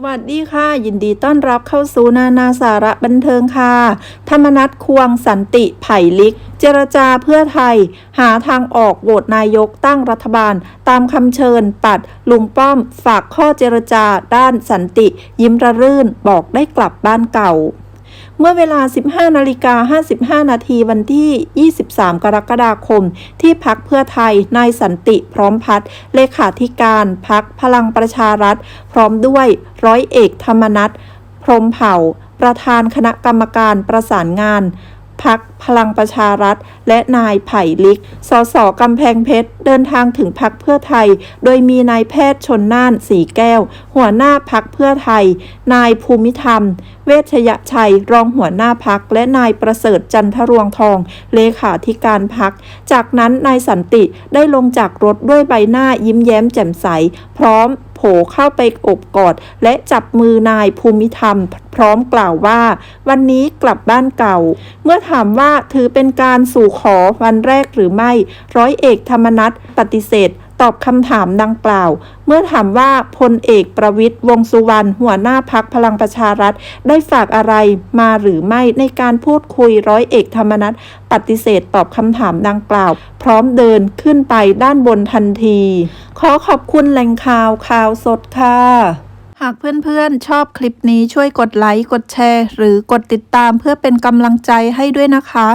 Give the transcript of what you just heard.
สวัสดีค่ะ ยินดีต้อนรับเข้าสู่นานาสาระบันเทิงค่ะ ธรรมนัตควงสันติไผ่ลิก เจรจาเพื่อไทย หาทางออกโหวตนายกตั้งรัฐบาล ตามคำเชิญปัด ลุงป้อมฝากข้อเจรจาด้านสันติ ยิ้มระรื่นบอกได้กลับบ้านเก่า เมื่อเวลา 15นาฬิกา55 นาทีวันที่ 23 กรกฎาคม ที่พักเพื่อไทย นายสันติพร้อมพัฒน์เลขาธิการพักพลังประชารัฐ พร้อมด้วยร้อยเอกธรรมนัฐพรมเผ่า ประธานคณะกรรมการประสานงาน พักพลังประชารัฐ และนายไผ่ลิก สสกำแพงเพชร เดินทางถึงพักเพื่อไทย โดยมีนายแพทย์ชนน่านสีแก้ว หัวหน้าพักเพื่อไทย นายภูมิธรรม เวชยชัย รองหัวหน้าพัก และนายประเสริฐจันทรวงทอง เลขาธิการพัก จากนั้นนายสันติได้ลงจากรถด้วยใบหน้ายิ้มแย้มแจ่มใส พร้อม โผเข้าไปอบกอด และจับมือนายภูมิธรรม พร้อมกล่าวว่า วันนี้กลับบ้านเก่า เมื่อถามว่าถือเป็นการสู่ขอวันแรกหรือไม่ ร้อยเอกธรรมนัฐปฏิเสธตอบคำถามดังกล่าว เมื่อถามว่าพลเอกประวิตยวงสุวรรณหัวหน้าพักพลังประชารัฐ ได้ฝากอะไรมาหรือไม่ในการพูดคุยร้อยเอกธรรมนัฐปฏิเสธตอบคำถามดังกล่าว พร้อมเดินขึ้นไปด้านบนทันที ขอขอบคุณแหล่งข่าวข่าวสดค่ะ หากเพื่อนๆชอบคลิปนี้ช่วยกดไลค์ กดแชร์ หรือกดติดตามเพื่อเป็นกำลังใจให้ด้วยนะคะ